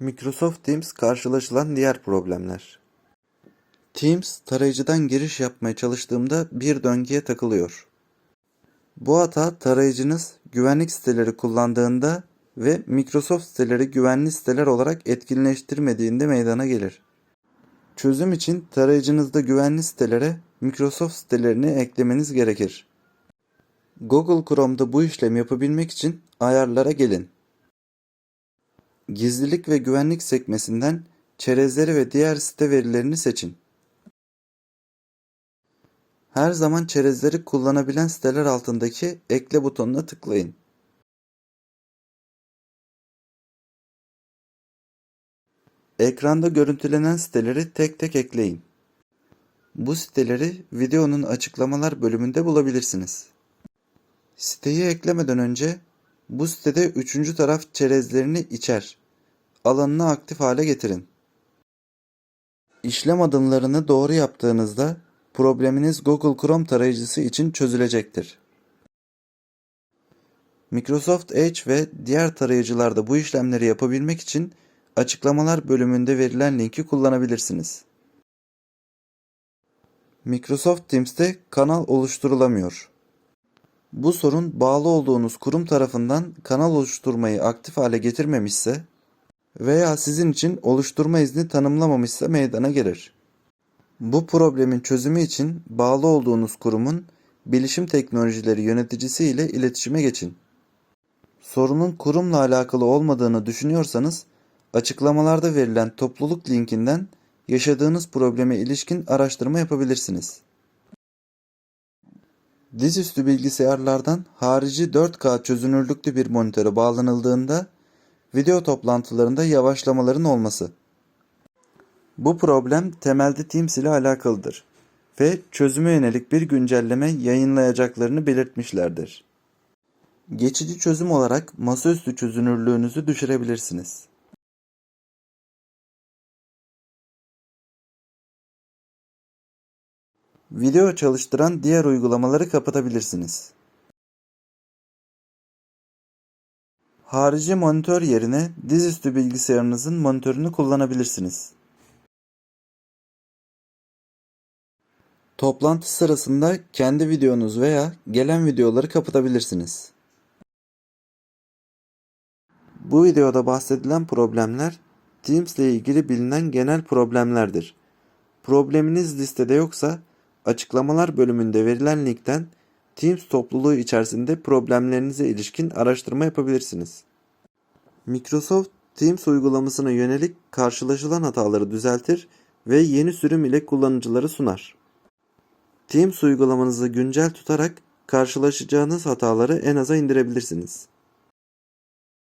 Microsoft Teams karşılaşılan diğer problemler. Teams tarayıcıdan giriş yapmaya çalıştığımda bir döngüye takılıyor. Bu hata tarayıcınız güvenlik siteleri kullandığında ve Microsoft siteleri güvenli siteler olarak etkinleştirmediğinde meydana gelir. Çözüm için tarayıcınızda güvenli sitelere Microsoft sitelerini eklemeniz gerekir. Google Chrome'da bu işlemi yapabilmek için ayarlara gelin. Gizlilik ve güvenlik sekmesinden çerezleri ve diğer site verilerini seçin. Her zaman çerezleri kullanabilen siteler altındaki ekle butonuna tıklayın. Ekranda görüntülenen siteleri tek tek ekleyin. Bu siteleri videonun açıklamalar bölümünde bulabilirsiniz. Siteyi eklemeden önce bu sitede üçüncü taraf çerezlerini içer. Alanını aktif hale getirin. İşlem adımlarını doğru yaptığınızda probleminiz Google Chrome tarayıcısı için çözülecektir. Microsoft Edge ve diğer tarayıcılarda bu işlemleri yapabilmek için açıklamalar bölümünde verilen linki kullanabilirsiniz. Microsoft Teams'te kanal oluşturulamıyor. Bu sorun bağlı olduğunuz kurum tarafından kanal oluşturmayı aktif hale getirmemişse veya sizin için oluşturma izni tanımlamamışsa meydana gelir. Bu problemin çözümü için bağlı olduğunuz kurumun bilişim teknolojileri yöneticisi ile iletişime geçin. Sorunun kurumla alakalı olmadığını düşünüyorsanız açıklamalarda verilen topluluk linkinden yaşadığınız probleme ilişkin araştırma yapabilirsiniz. Dizüstü bilgisayarlardan harici 4K çözünürlüklü bir monitöre bağlanıldığında video toplantılarında yavaşlamaların olması. Bu problem temelde Teams ile alakalıdır ve çözüme yönelik bir güncelleme yayınlayacaklarını belirtmişlerdir. Geçici çözüm olarak masaüstü çözünürlüğünüzü düşürebilirsiniz. Video çalıştıran diğer uygulamaları kapatabilirsiniz. Harici monitör yerine dizüstü bilgisayarınızın monitörünü kullanabilirsiniz. Toplantı sırasında kendi videonuz veya gelen videoları kapatabilirsiniz. Bu videoda bahsedilen problemler Teams ile ilgili bilinen genel problemlerdir. Probleminiz listede yoksa açıklamalar bölümünde verilen linkten Teams topluluğu içerisinde problemlerinize ilişkin araştırma yapabilirsiniz. Microsoft Teams uygulamasına yönelik karşılaşılan hataları düzeltir ve yeni sürüm ile kullanıcılara sunar. Teams uygulamanızı güncel tutarak karşılaşacağınız hataları en aza indirebilirsiniz.